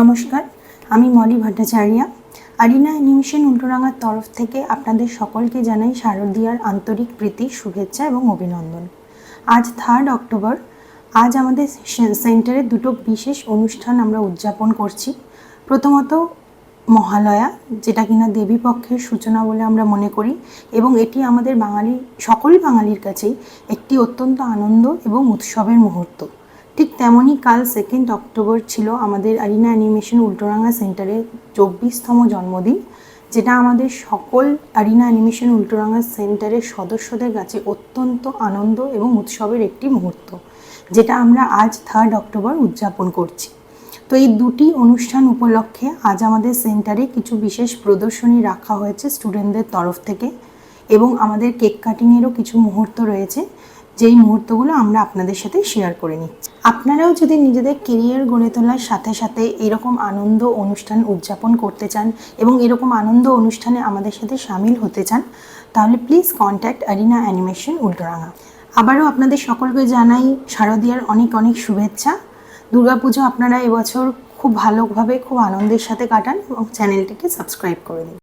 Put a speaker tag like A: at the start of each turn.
A: নমস্কার, আমি মলি ভট্টাচার্যা। আরিনা অ্যানিমেশন উল্টোরাঙার তরফ থেকে আপনাদের সকলকে জানাই শারদীয়ার আন্তরিক প্রীতি, শুভেচ্ছা এবং অভিনন্দন। আজ থার্ড অক্টোবর। আজ আমাদের সেন্টারে দুটো বিশেষ অনুষ্ঠান আমরা উদযাপন করছি। প্রথমত মহালয়া, যেটা কিনা দেবী পক্ষের সূচনা বলে আমরা মনে করি এবং এটি আমাদের বাঙালি সকল বাঙালির কাছেই একটি অত্যন্ত আনন্দ এবং উৎসবের মুহূর্ত। তেমনই কাল সেকেন্ড অক্টোবর ছিল আমাদের আরিনা অ্যানিমেশন উল্টোরাঙ্গা সেন্টারের চব্বিশতম জন্মদিন, যেটা আমাদের সকল আরিনা অ্যানিমেশন উল্টোরাঙ্গা সেন্টারের সদস্যদের কাছে অত্যন্ত আনন্দ এবং উৎসবের একটি মুহূর্ত, যেটা আমরা আজ থার্ড অক্টোবর উদযাপন করছি। তো এই দুটি অনুষ্ঠান উপলক্ষে আজ আমাদের সেন্টারে কিছু বিশেষ প্রদর্শনী রাখা হয়েছে স্টুডেন্টদের তরফ থেকে এবং আমাদের কেক কাটিংয়েরও কিছু মুহূর্ত রয়েছে। যেই মুহূর্তগুলো আমরা আপনাদের সাথে শেয়ার করে নিচ্ছি আপনারাও যদি নিজেদের কেরিয়ার গড়ে তোলার সাথে সাথে এরকম আনন্দ অনুষ্ঠান উদযাপন করতে চান এবং এরকম আনন্দ অনুষ্ঠানে আমাদের সাথে সামিল হতে চান, তাহলে please contact Arena animation Ultadanga আবারও আপনাদের সকলকে জানাই শারদীয়ার অনেক অনেক শুভেচ্ছা। দুর্গাপুজো আপনারা এবছর খুব ভালোভাবে, খুব আনন্দের সাথে কাটান এবং চ্যানেলটিকে সাবস্ক্রাইব করে দিন।